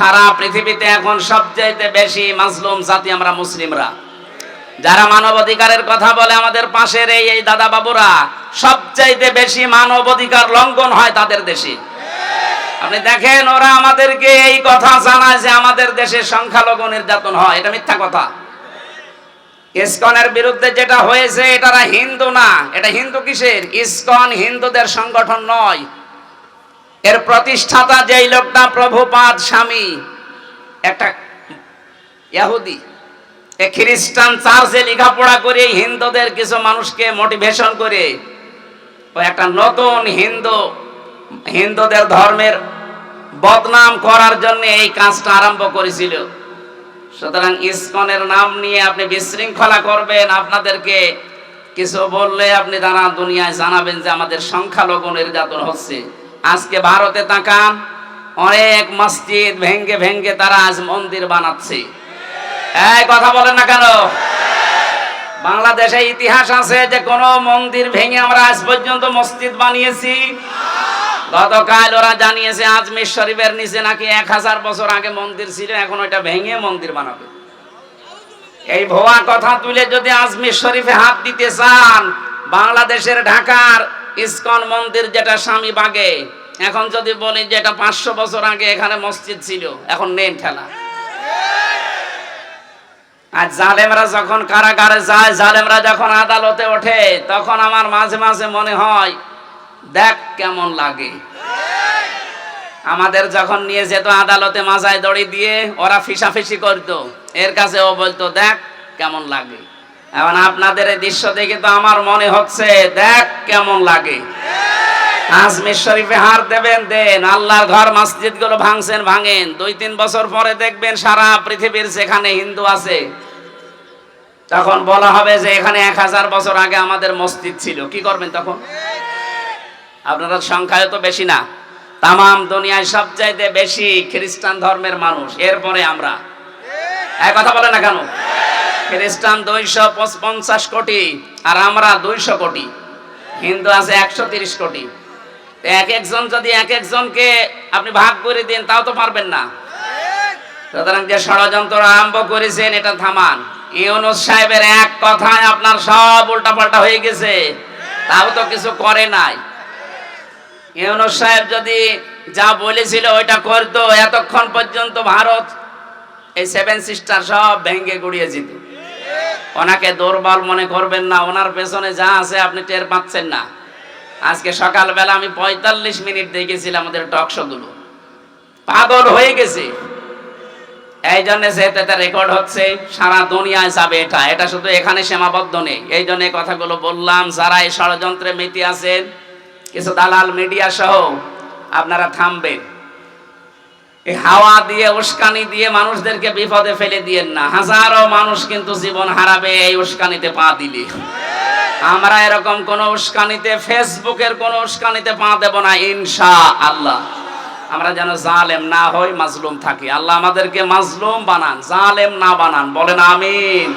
সারা পৃথিবীতে এখন সবচাইতে বেশি মাজলুম জাতি আমরা মুসলিমরা। যারা মানবাধিকারের কথা বলে আমাদের পাশের এই এই দাদা বাবুরা, সবচাইতে বেশি মানবাধিকার লঙ্ঘন হয় তাদের দেশে। আপনি দেখেন, ওরা আমাদেরকে এই কথা জানায় যে আমাদের দেশে সংখ্যালঘু নির্যাতন হয়। এটা মিথ্যা কথা। ইসকনের বিরুদ্ধে যেটা হয়েছে এটারা হিন্দু না। এটা হিন্দু কিসের? ইসকন হিন্দুদের সংগঠন নয়। এর প্রতিষ্ঠাতা যেই লোকটা প্রভুপাদ স্বামী, একটা ইহুদি এ খ্রিস্টান চার্চে লেখাপড়া করে হিন্দুদের কিছু মানুষকে মোটিভেশন করে। ও একটা নতুন হিন্দু, হিন্দুদের ধর্মের বদনাম করার জন্য এই কাজটা আরম্ভ করেছিল। সুতরাং ইসকনের নাম নিয়ে আপনি বিশৃঙ্খলা করবেন, আপনাদেরকে কিছু বললে আপনি তারা দুনিয়ায় জানাবেন যে আমাদের সংখ্যালঘু নির্যাতন হচ্ছে। আজকে ভারতে তাকান, অনেক মসজিদ ভেঙ্গে ভেঙ্গে তারা আজ মন্দির বানাচ্ছে। এই কথা বলেন না কেন? বাংলাদেশে ইতিহাস আছে যে কোন মন্দির ভেঙে আমরা আজ পর্যন্ত মসজিদ বানিয়েছি। গতকাল ওরা জানিয়েছে আজমির শরীফের নিচে নাকি এক হাজার বছর আগে মন্দির ছিল, এখন ওইটা ভেঙে মন্দির বানাবে। এই ভুয়া কথা তুলে যদি আজমির শরীফে হাত দিতে চান, বাংলাদেশের ঢাকার ইসকন মন্দির যেটা স্বামী বাগে। এখন যদি বলি যে এটা পাঁচশো বছর আগে এখানে মসজিদ ছিল, এখন নেন ঠেলা। আর জালেমরা যখন কারাগারে যায়, জালেমরা যখন আদালতে ওঠে, তখন আমার মাঝে মাঝে মনে হয়, দেখ কেমন লাগে। আমাদের যখন নিয়ে যেত আদালতে মাজায় দড়ি দিয়ে, ওরা ফিসাফিসি করতো। এর কাছে ও বলতো, দেখ কেমন লাগে। এখন আপনাদের এই দৃশ্য দেখে তো আমার মনে হচ্ছে, দেখ কেমন লাগে। আজমির শরীফে হার দেবেন, দেন আল্লাহর ঘর মসজিদগুলো ভাঙছেন, ভাঙেন। দুই তিন বছর পরে দেখবেন সারা পৃথিবীর যেখানে হিন্দু আছে, তখন বলা হবে যে এখানে এক হাজার বছর আগে আমাদের মসজিদ ছিল। কি করবেন তখন? আপনারা সংখ্যায় তো বেশি না। তামাম দুনিয়ায় সবচাইতে বেশি খ্রিস্টান ধর্মের মানুষ, এরপরে আমরা। এক কথা বলে না কেন? খ্রিস্টান দুইশো পঞ্চাশ কোটি আর আমরা দুইশো কোটি। হিন্দু আছে একশো তিরিশ কোটি। এক একজন যদি এক একজনকে আপনি ভাগ করে দেন, তাও তো পারবেন না। সুতরাং যে ষড়যন্ত্র আরম্ভ করেছেন, এটা থামান। ইউনুস সাহেবের এক কথায় আপনার সব উল্টাপাল্টা হয়ে গেছে। তাও তো কিছু করে নাই। ইউনুস সাহেব যদি যা বলেছিল, ওইটা করতো, এতক্ষণ পর্যন্ত ভারত এই সেভেন সিস্টার সব ভেঙ্গে গুড়িয়ে যেত ওনাকে দুর্বল মনে করবেন না, ওনার পেছনে যা আছে আপনি টের পাচ্ছেন না। আজকে সকালবেলা আমি পঁয়তাল্লিশ মিনিট দেখেছিলাম আমাদের টকগুলো পাগল হয়ে গেছে। এই জন্য যেহেতু এটা রেকর্ড হচ্ছে, সারা দুনিয়ায় যাবে এটা। এটা শুধু এখানে সীমাবদ্ধ নেই। এই জন্য কথাগুলো বললাম, যারা এই ষড়যন্ত্রে মেতে আছেন, কিছু দালাল মিডিয়া সহ আপনারা থামবেন। হাওয়া দিয়ে, উস্কানি দিয়ে মানুষদেরকে বিপদে ফেলে দিয়েন না। হাজারো মানুষ কিন্তু জীবন হারাবে, এই উস্কানিতে পা দিলে। আমরা এরকম কোন উস্কানিতে, ফেসবুকের কোন উস্কানিতে পা দেব না ইনশা আল্লাহ আমরা যেন জালেম না হই, মাজলুম থাকি। আল্লাহ আমাদেরকে মাজলুম বানান, জালেম না বানান। বলেন আমিন।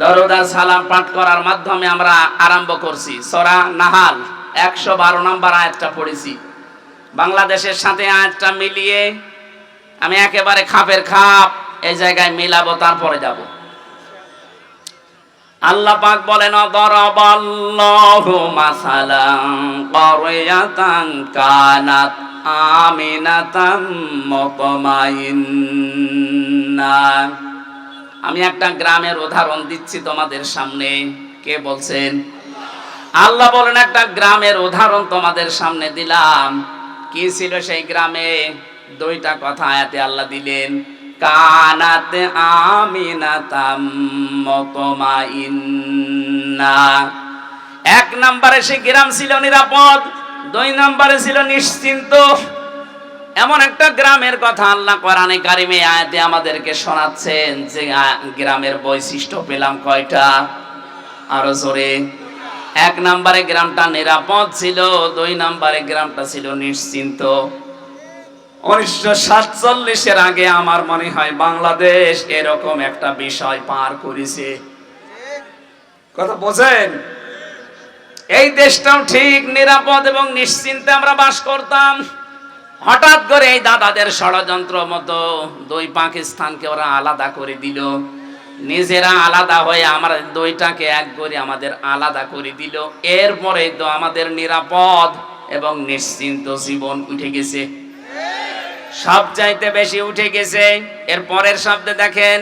দরুদা সালাম পাঠ করার মাধ্যমে আমরা আরম্ভ করছি। সরা নাহাল, একশো বারো নম্বর আয়াতটা পড়েছি। বাংলাদেশের সাথে আয়াতটা মিলিয়ে আমি একেবারে খাপের খাপ এই জায়গায় মিলাবো, তারপরে যাব। আল্লাহ পাক বলেন দরাবাল্লাহু মাসালান ক্বরিয়াতান কানাত আমিনাতাম মুতমাইন্না। আমি একটা গ্রামের উদাহরণ দিচ্ছি তোমাদের সামনে। কে বলছেন? আল্লাহ বলেন, একটা গ্রামের উদাহরণ তোমাদের সামনে দিলাম। কি ছিল সেই গ্রামে? দুইটা কথা আয়াতে আল্লাহ দিলেন, কানাতে আমিনাতাম এক নম্বরে সেই গ্রাম ছিল নিরাপদ, দুই নম্বরে ছিল নিশ্চিন্ত। এমন একটা গ্রামের কথা আল্লাহ কোরআনে কারিমে আয়াতে আমাদেরকে শোনাচ্ছেন যে গ্রামের বৈশিষ্ট্য পেলাম কয়টা? আরও জোরে। এক নম্বরে গ্রামটা নিরাপদ ছিল, দুই নম্বরে গ্রামটা ছিল নিশ্চিন্ত। উনিশশো সাতচল্লিশের আগে আমার মনে হয় বাংলাদেশ এরকম একটা বিষয় পার করেছে। কথা বোঝেন? এই দেশটাও ঠিক নিরাপদ এবং নিশ্চিন্তে আমরা বাস করতাম। হঠাৎ করে এই দাদাদের ষড়যন্ত্র মতো দুই পাকিস্তানকে ওরা আলাদা করে দিল। নিজেরা আলাদা হয়ে আমার দুইটাকে এক করে আমাদের আলাদা করে দিল। এরপরে তো আমাদের নিরাপদ এবং নিশ্চিন্ত জীবন উঠে গেছে। সব চাইতে বেশি উঠে গেছে। এর পরের শব্দে দেখেন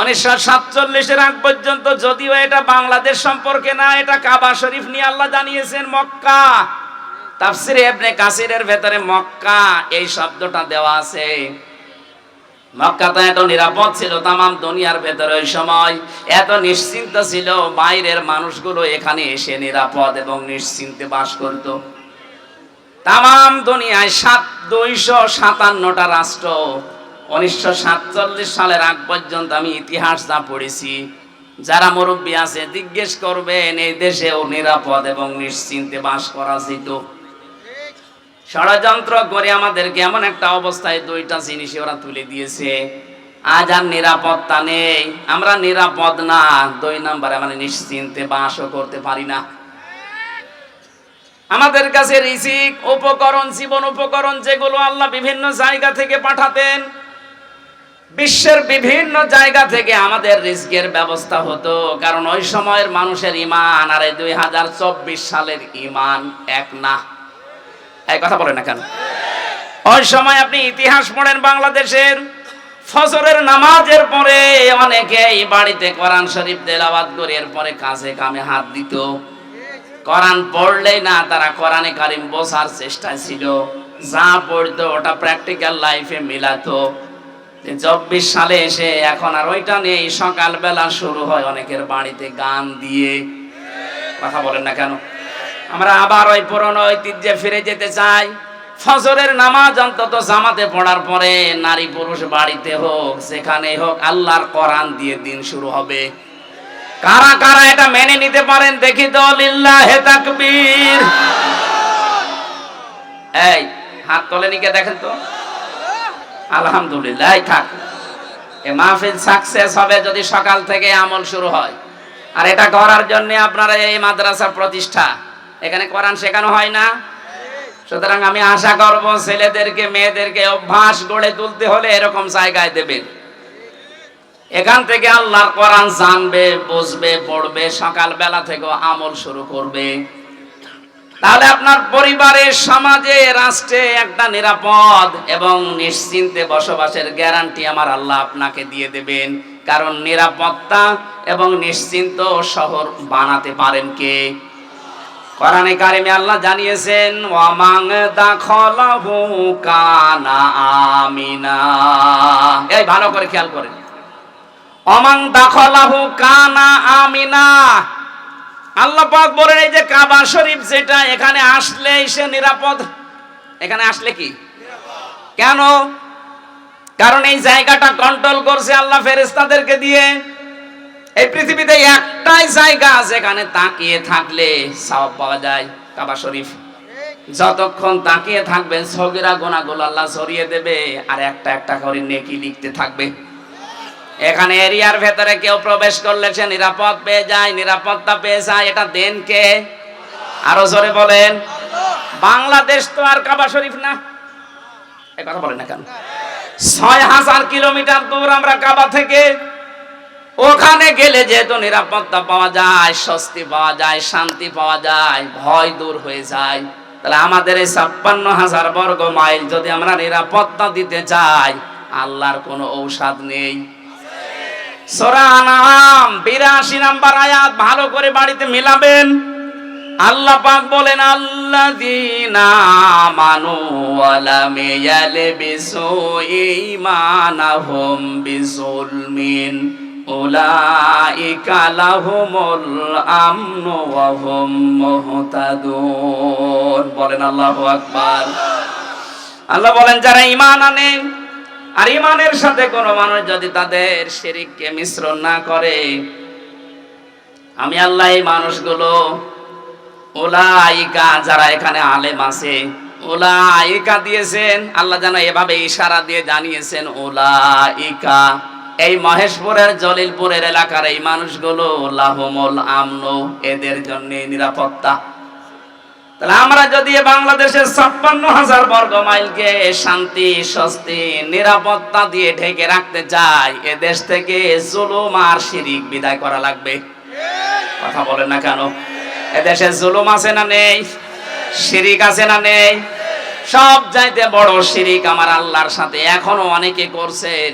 উনিশশো সাতচল্লিশের আগ পর্যন্ত যদিও এটা বাংলাদেশ সম্পর্কে না, এটা কাবা শরীফ নিয়ে আল্লাহ জানিয়েছেন মক্কা। তাফসিরে ইবনে কাসিরের ভেতরে মক্কা, এই শব্দটা দেওয়া আছে। মক্কা তো এত নিরাপদ ছিল, তামাম দুনিয়ার ভেতরে ওই সময় এত নিশ্চিন্ত ছিল, বাইরের মানুষগুলো এখানে এসে নিরাপদ এবং নিশ্চিন্তে বাস করত। তামাম দুনিয়ায় সাত, দুইশো সাতান্নটা রাষ্ট্র, উনিশশো সাতচল্লিশ সালের আগ পর্যন্ত আমি ইতিহাস যা পড়েছি, যারা মুরব্বী আছে জিজ্ঞেস করবেন, এই দেশেও নিরাপদ এবং নিশ্চিন্তে বাস করা যেত। ষড়যন্ত্র করে আমাদেরকে এমন একটা অবস্থায় দুইটা জিনিস ওরা তুলে দিয়েছে। আজ আর নিরাপত্তা নেই। আমরা নিরাপদ না। দুই নাম্বারে মানে নিশ্চিন্তে বাসও করতে পারি না। আমাদের কাছে রিসিক উপকরণ, জীবন উপকরণ যেগুলো আল্লাহ বিভিন্ন জায়গা থেকে পাঠাতেন, বিশ্বের বিভিন্ন জায়গা থেকে আমাদের রিস্কের ব্যবস্থা হতো। কারণ ওই সময়ের মানুষের ইমান আর এই দুই হাজার চব্বিশ সালের ইমান এক না। এই কথা বলে না কেন? ওই সময় আপনি ইতিহাস পড়েন বাংলাদেশের, ফজরের নামাজের পরে অনেকেই বাড়িতে কোরআন শরীফ তেলাওয়াত করে, এরপরে কাজে কামে হাত দিত। কোরআন পড়লেই না, তারা কোরআনে কারিম বোঝার চেষ্টা ছিল। যা পড়তো, ওটা প্র্যাকটিক্যাল লাইফে মিলাতো। চব্বিশ সালে এসে এখন আর ওইটা নেই, সকালবেলা শুরু হয় অনেকের বাড়িতে গান দিয়ে। কথা বলেন না কেন? আমরা আবার ওই পুরনো ঐতিহ্যে ফিরে যেতে চাই। ফজরের নামাজ অন্তত জামাতে পড়ার পরে নারী পুরুষ বাড়িতে হোক, সেখানে হোক, আল্লাহর কোরআন দিয়ে দিন শুরু হবে। কারা কারা এটা মেনে নিতে পারেন দেখি তো, লিল্লাহে তাকবীর। এই, হাত তোলেনি কে দেখেন তো? আলহামদুলিল্লাহ থাক। এ মাহফিল সাকসেস হবে যদি সকাল থেকে আমল শুরু হয়। আর এটা করার জন্য আপনারা এই মাদ্রাসা প্রতিষ্ঠা। এখানে কোরআন শেখানো হয় না। সুতরাং আমি আশা করব ছেলেদেরকে, মেয়েদেরকে অভ্যাস গড়ে তুলতে হলে এরকম জায়গায় দেবেন। এখান থেকে আল্লাহর কোরআন জানবে, বুঝবে, পড়বে সকাল বেলা থেকে আমল শুরু করবে। তাহলে আপনার পরিবারে, সমাজে, রাষ্ট্রে একটা নিরাপদ এবং নিশ্চিন্তে বসবাসের গ্যারান্টি আমার আল্লাহ আপনাকে দিয়ে দেবেন। কারণ নিরাপত্তা এবং নিশ্চিন্ত শহর বানাতে পারেন কে? কোরআনে কারিমে আল্লাহ জানিয়েছেন, ওয়ামাং দাখলাহু কানা আমিনা। এই ভালো করে খেয়াল করেন। অমাং দাখলাহু কানা আমিনা। আল্লাহ পাক বলেন, এই যে কাবা শরীফ যেটা, এখানে আসলে সে নিরাপদ। এখানে আসলে কি? কেন? কারণ এই জায়গাটা কন্ট্রোল করছে আল্লাহ ফেরেশতাদেরকে দিয়ে। এই পৃথিবীতে একটাই জায়গা যেখানে তাকিয়ে থাকলে সওয়াব পাওয়া যায় কাবা শরীফ। যতক্ষণ তাকিয়ে থাকবেন, সগিরা গোনাগুলো আল্লাহ সরিয়ে দেবে আর একটা একটা করে নেকি লিখতে থাকবে। এখানে এরিয়ার ভেতরে কেউ প্রবেশ করলে সে নিরাপদ পেয়ে যায়, নিরাপত্তা পেয়ে যায়, এটা দেন কে? আরও জোরে বলেন। বাংলাদেশ তো আর কাবা শরীফ না। এই কথা বলেন না কেন? ছয় হাজার কিলোমিটার দূর আমরা কাবা থেকে। ওখানে গেলে যেহেতু নিরাপত্তা পাওয়া যায়, স্বস্তি পাওয়া যায়, শান্তি পাওয়া যায়, ভয় দূর হয়ে যায়, তাহলে আমাদের এই ছাপ্পান্ন হাজার বর্গ মাইল যদি আমরা নিরাপত্তা দিতে চাই, আল্লাহর কোনো ঔষধ নেই। সূরা আনাম 82 নাম্বার আয়াত, ভালো করে বাড়িতে মিলাবেন। আল্লাহ পাক বলেন, আল্লাযীনা আমানু ওয়া লাম ইয়ালবিসু ঈমানাহুম বিজুলমিন। উলাইকা লাহুমুল আমনু ওয়া হুম মুহতাদুন। বলেন আল্লাহু আকবার। আল্লাহ বলেন, যারা ঈমান আনে আর ইমানের সাথে কোনো মানুষ যদি তাদের শিরিককে মিশ্রণ না করে, আমি আল্লাহ এই মানুষগুলো ওলাইকা যারা এখানে আলেম আছে ওলাইকা দিয়েছেন। আল্লাহ যেন এভাবে ইশারা দিয়ে জানিয়েছেন ওলাইকা এই মহেশপুরের জলিলপুরের এলাকার এই মানুষগুলো লাহমল আমনো, এদের জন্য নিরাপত্তা। তাহলে আমরা যদি বাংলাদেশের ছাপ্পান্ন হাজার বর্গ মাইলকে শান্তি, স্বস্তি, নিরাপত্তা দিয়ে ঢেকে রাখতে চাই, এ দেশ থেকে জুলুম আর শিরিক বিদায় করা লাগবে। কথা বলেন না কেন? এদেশে জুলুম আছে না নেই? শিরিক আছে না নেই? সব চাইতে বড় শিরিক আমার আল্লাহর সাথে এখনও অনেকে করছেন।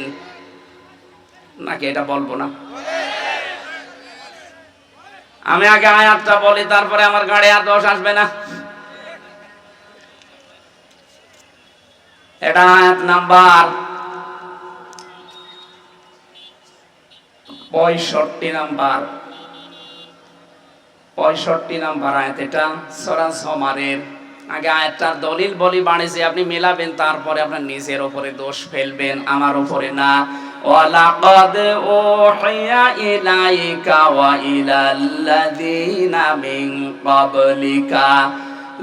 নাকি এটা বলব না? আমি আগে আয়াতটা বলি, তারপরে আমার গাড়ি আর দোষ আসবে না। এটা আয়াত নাম্বার পঁয়ষট্টি নাম্বার। পঁয়ষট্টি নাম্বার আয়াত এটা সরাজ হমারের আগে আয়াতটার দলিল বলি বাণিজ্য আপনি মেলাবেন, তারপরে আপনার নিজের ওপরে দোষ ফেলবেন, আমার ওপরে না। ওয়া ইলাল্লাযীনা মিন ক্বাবলিকা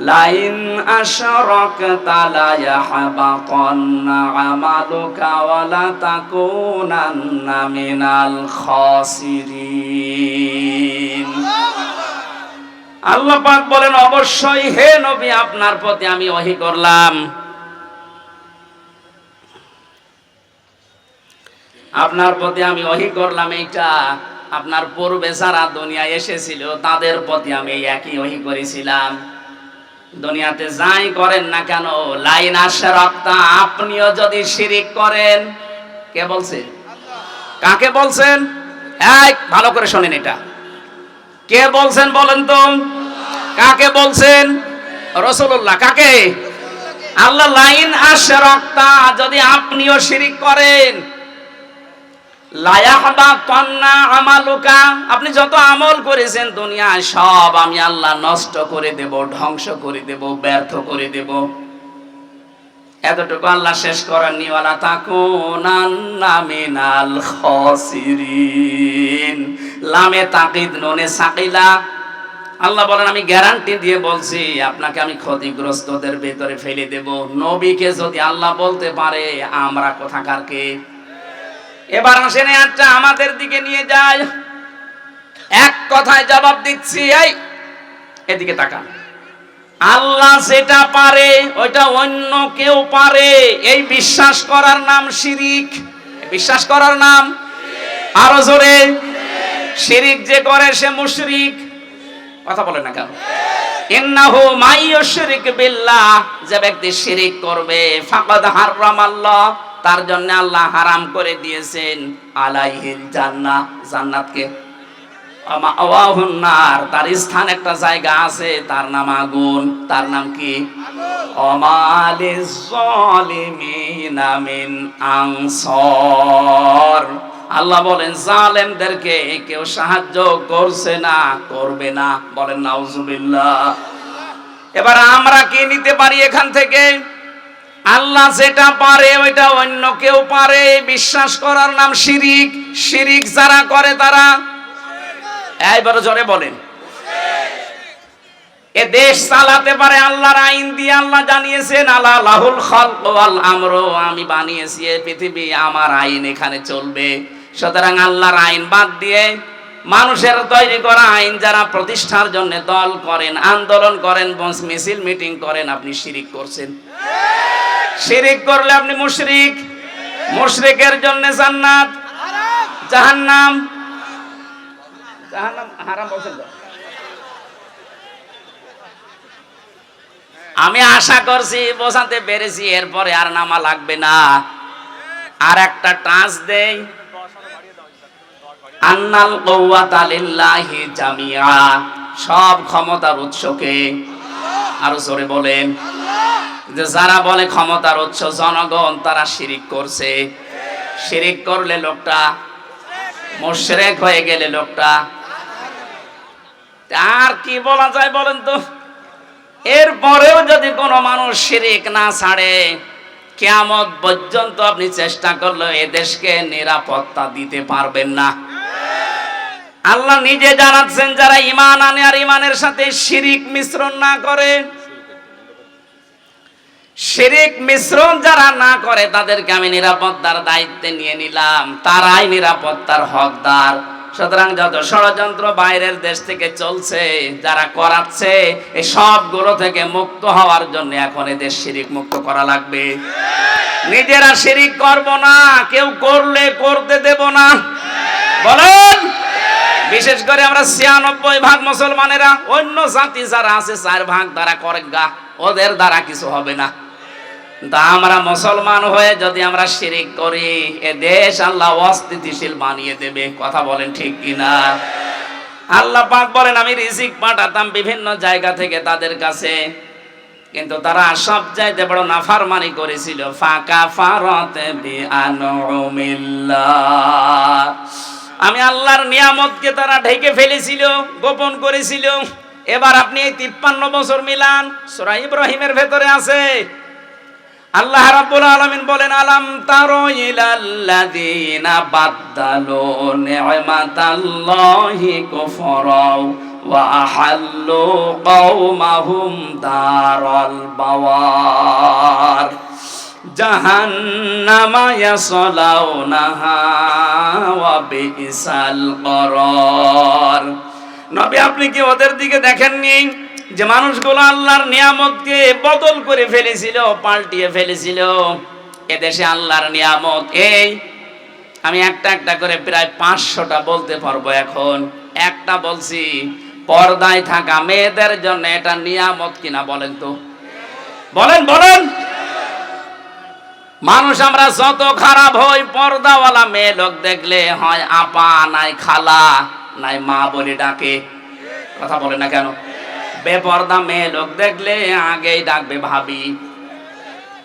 লাইন আশরাকতা লা ইয়াহবাতান্না আমালুকা ওয়া লা তাকুনান্না মিনাল খাসিরিন আল্লাহ পাক বলেন, অবশ্যই হে নবী, আপনার প্রতি আমি ওহী করলাম। আপনার প্রতি আমি ওহি করলাম এইটা। আপনার পূর্বে যারা দুনিয়ায় এসেছিল, তাদের প্রতি আমি একই ওহি করেছিলাম। দুনিয়াতে যাই করেন না কেন, লাইন আসে রক্তা। আপনিও যদি শিরিক করেন, কে বলছেন কাকে বলছেন? এই, ভালো করে শোনেন এটা। কে বলছেন বলেন তো? কাকে বলছেন? রসুল্লাহ কাকে? আল্লাহ, লাইন আসে রক্তা। যদি আপনিও শিরিক করেন আপনি যত আমল করেছেন দুনিয়ায়, সব আমি আল্লাহ নষ্ট করে দেব, ধ্বংস করে দেব, ব্যর্থ করে দেব। এতটুকু আল্লাহ শেষ করার নিওয়ালা তাকুনান্না মিনাল লামে তাকিদ, নুনে সাকিলা। আল্লাহ বলেন, আমি গ্যারান্টি দিয়ে বলছি, আপনাকে আমি ক্ষতিগ্রস্তদের ভেতরে ফেলে দেব। নবীকে যদি আল্লাহ বলতে পারে, আমরা কোথাকার কে? এবার আসেন আটটা আমাদের দিকে নিয়ে যায়। এক কথায় জবাব দিচ্ছি, এই, এদিকে তাকান। আল্লাহ যেটা পারে, ওইটা অন্য কেউ পারে। এই বিশ্বাস করার নাম শিরিক। বিশ্বাস করার নাম আরও জোরে। শিরিক যে করে, সে মুশরিক। কথা বলে না কেন? ইন্নাহু মাইয়ুশরিক বিল্লাহ। যে ব্যক্তি শিরিক করবে, ফাকাদ হারামাল্লাহ। তার জন্য আল্লাহ হারাম করে দিয়েছেন। আলাইহিল জান্নাহ জান্নাতকে তার স্থান একটা জায়গা আছে, তার নাম আগুন। তার নাম কি? অমালে মিন আনসর। আল্লাহ বলেন, জালেমদেরকে কেউ সাহায্য করছে না, করবে না। বলেন, নাউজুবিল্লাহ। এবার আমরা কি নিতে পারি এখান থেকে? আল্লাহ যেটা পারে, ওইটা অন্য কেউ পারে। বিশ্বাস করার নাম শিরিক। শিরিক যারা করে, তারা এইবার জোরে বলেন। এ দেশ চালাতে পারে আল্লাহর আইন দিয়ে আল্লাহ জানিয়েছেন আল্লাহ লাহুল খালক ওয়াল আমরু আমি বানিয়েছি এই পৃথিবী, আমার আইন এখানে চলবে। সুতরাং আল্লাহর আইন বাদ দিয়ে মানুষের তৈরি করা আইন, যারা প্রতিষ্ঠার জন্য দল করেন, আন্দোলন করেন, মিছিল মিটিং করেন, আপনি শিরিক করছেন। শিরিক করলে আপনি মুশরিক। মুশরিকের জন্য জান্নাত। জাহান্নাম। জাহান্নাম হারাম বলছেন আমি আশা করছি, বোঝাতে পেরেছি, এরপরে আর নামা লাগবে না। আর একটা টাচ দেই। আন্নাল কওয়াতা লিল্লাহি জামিয়া সব ক্ষমতার উৎসকে আরও জোরে বলেন। যে যারা বলে ক্ষমতার উৎস, জনগণ তারা শিরিক করছে। শিরিক করলে লোকটা মুশরিক হয়ে গেলে লোকটা। আর কি বলা যায় বলেন তো? এরপরেও যদি কোনো মানুষ শিরিক না ছাড়ে, কেয়ামত পর্যন্ত আপনি চেষ্টা করলে এ দেশকে নিরাপত্তা দিতে পারবেন না। আল্লাহ নিজে জানাচ্ছেন, যারা ইমান আনে আর ইমানের সাথে শিরিক মিশ্রণ না করে শিরিক মিশ্রণ যারা না করে, তাদেরকে আমি নিরাপত্তার দায়িত্বে নিয়ে নিলাম। তারাই নিরাপত্তার হকদার। সুতরাং যত ষড়যন্ত্র বাইরের দেশ থেকে চলছে, যারা করাচ্ছে এই সবগুলো থেকে মুক্ত হওয়ার জন্য এখন এদের শিরিক মুক্ত করা লাগবে। নিজেরা শিরিক করব না, কেউ করলে করতে দেব না। বলেন, বিশেষ করে আমরা ছিয়ানব্বই ভাগ মুসলমানেরা, অন্য জাতি যারা আছে, চার ভাগ দ্বারা করে গা, ওদের দ্বারা কিছু হবে না। আমরা মুসলমান হয়ে যদি আমরা শিরিক করি, এ দেশ আল্লাহ অস্থিতিশীল বানিয়ে দেবে। কথা বলেন ঠিক কিনা? আল্লাহ পাক বলেন, আমি রিজিক পাঠাতাম বিভিন্ন জায়গা থেকে তাদের কাছে, কিন্তু তারা সব চাইতে বড় নাফারমানি করেছিল। ফাঁকা ফারতে আমি আল্লাহর নিয়ামতকে তারা ঢেকে ফেলেছিল, গোপন করেছিল। এবার আপনি এই তিপ্পান্ন বছর মিলান, সূরা ইব্রাহিমের ভেতরে আছে। আল্লাহ রাব্বুল আলামিন বলেন, আলাম তারো ইলাল্লাযিনা বাদদালু নি'মাতাল্লাহি কুফরাও ওয়া আহাল্লু কওমাহুম দারাল বাওয়ার। জাহান্নামা ইয়াসলাউনাহা ওয়া বিসাল করার। নবী, আপনি কি ওদের দিকে দেখেননি? যে মানুষগুলো আল্লাহর নিয়ামতকে বদল করে ফেলেছিল, পাল্টিয়ে ফেলেছিল, এদেশে আল্লাহর নিয়ামত এই। আমি একটা একটা করে প্রায় পাঁচশোটা বলতে পারব এখন। একটা বলছি, পর্দায় থাকা মেয়েদের জন্য এটা নিয়ামত কিনা বলেন তো? বলেন বলেন। মানুষ আমরা যত খারাপ হই, পর্দাওয়ালা মেয়ে লোক দেখলে হয় আপা নাই খালা, নাই মা বলে ডাকে। কথা বলে না কেন? বেপর্দা মেয়ে লোক দেখলে আগেই ডাকবে ভাবি।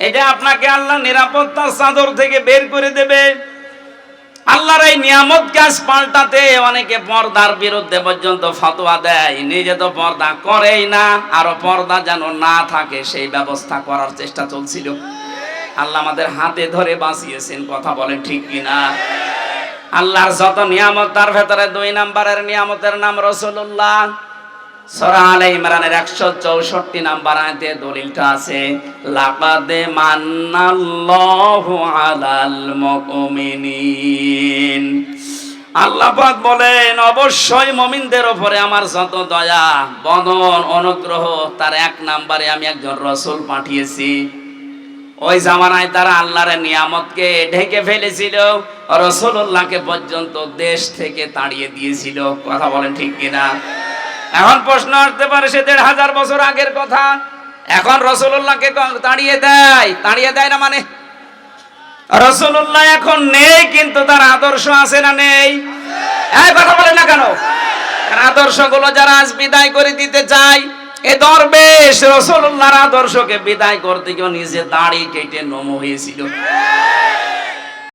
এটা আপনাকে আল্লাহ নিরাপত্তার চাদর থেকে বের করে দেবে। আল্লাহর এই নিয়ামত গ্যাস পাল্টাতে অনেকে পর্দার বিরুদ্ধে পর্যন্ত ফতোয়া দেয়। নিজে তো পর্দা করেই না, আরও পর্দা যেন না থাকে, সেই ব্যবস্থা করার চেষ্টা চলছিল। আল্লাহ আমাদের হাতে ধরে বাঁচিয়েছেন, কথা বলেন ঠিক কিনা? আল্লাহর যত নিয়ামত, তার ভেতরে দুই নাম্বারের নিয়ামতের নাম রসুল্লাহ ইমরানের 164 নাম্বার আয়াতে দলিলটা আছে, লাকাদে আলাল মুমিনিন। বলেন, অবশ্যই মুমিনদের উপরে আমার যত দয়া, বদন, অনুগ্রহ, তার এক নাম্বারে আমি একজন রসুল পাঠিয়েছি। ওই জামানায় তারা আল্লাহর নিয়ামতকে ঢেকে ফেলেছিল রসুল্লাহকে পর্যন্ত দেশ থেকে তাড়িয়ে দিয়েছিল। কথা বলেন ঠিক কিনা? এখন প্রশ্ন আসতে পারে, সে দেড় হাজার বছর আগের কথা। এখন রসুল্লাহকে তাড়িয়ে দেয়। তাড়িয়ে দেয় না মানে? রসুল্লাহ এখন নেই, কিন্তু তার আদর্শ আছে না নেই। কথা বলে না কেন? আদর্শগুলো যারা আজ বিদায় করে দিতে চায়, এ দরবেশ রসুল্লাহর আদর্শকে বিদায় করতে গিয়ে নিজে দাড়ি কেটে নম হয়েছিল।